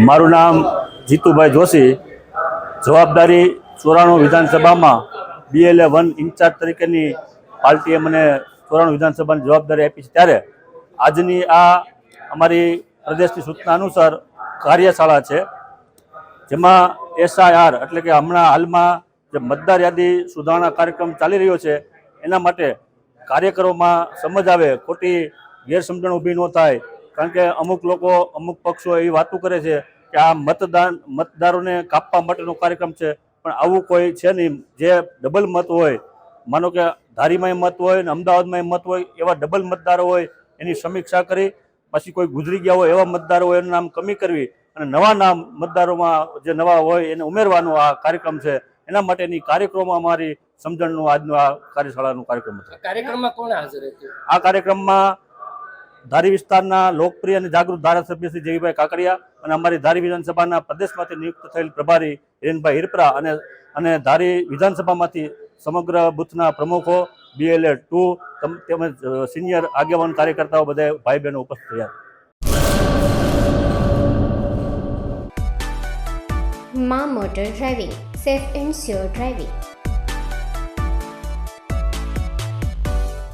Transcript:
મારું નામ જીતુભાઈ જોશી. જવાબદારી ચોરાણું વિધાનસભામાં બીએલએ વન ઇન્ચાર્જ તરીકેની પાર્ટીએ મને ચોરાણું વિધાનસભાની જવાબદારી આપી છે. ત્યારે આજની આ અમારી પ્રદેશની સૂચના અનુસાર કાર્યશાળા છે, જેમાં એસઆઈઆર એટલે કે હમણાં હાલમાં જે મતદાર યાદી સુધારણા કાર્યક્રમ ચાલી રહ્યો છે, એના માટે કાર્યકરોમાં સમજ આવે, ખોટી ગેરસમજણ ઊભી ન થાય કારણ કે અમુક લોકો અમુક પક્ષો એવી વાતો કરે છે કે આ મતદાન મતદારોને કાપવા માટેનો કાર્યક્રમ છે પણ આવું કોઈ છે નહીં. જે ડબલ મત હોય માનો કે ધારીમાંય મત હોય ને અમદાવાદમાંય મત હોય એવા ડબલ મતદારો હોય એની સમીક્ષા કરી પછી કોઈ ગુજરી ગયા હોય એવા મતદારો હોય એનું નામ કમી કરવી અને નવા નામ મતદારોમાં જે નવા હોય એને ઉમેરવાનો આ કાર્યક્રમ છે. એના માટેની કાર્યક્રમો અમારી સમજણનું આજનું આ કાર્યશાળાનું કાર્યક્રમ હતો કાર્યક્રમમાં કોણ હાજર હતું આ કાર્યક્રમમાં ધારી વિસ્તારના લોકપ્રિય અને જાગૃત ધારાસભ્ય શ્રી જયભાઈ કાકડિયા અને અમારી ધારી વિધાનસભાના પ્રદેશમાંથી નિયુક્ત થયેલ પ્રભારી હિરેનભાઈ હિરપરા અને અને ધારી વિધાનસભામાંથી સમગ્ર બુથના પ્રમુખો બીએલએ ટુ તેમજ સિનિયર આગેવાન કાર્યકર્તાઓ બધા ભાઈ બહેનો ઉપસ્થિત રહ્યા. મા motor driving, safe and sure driving.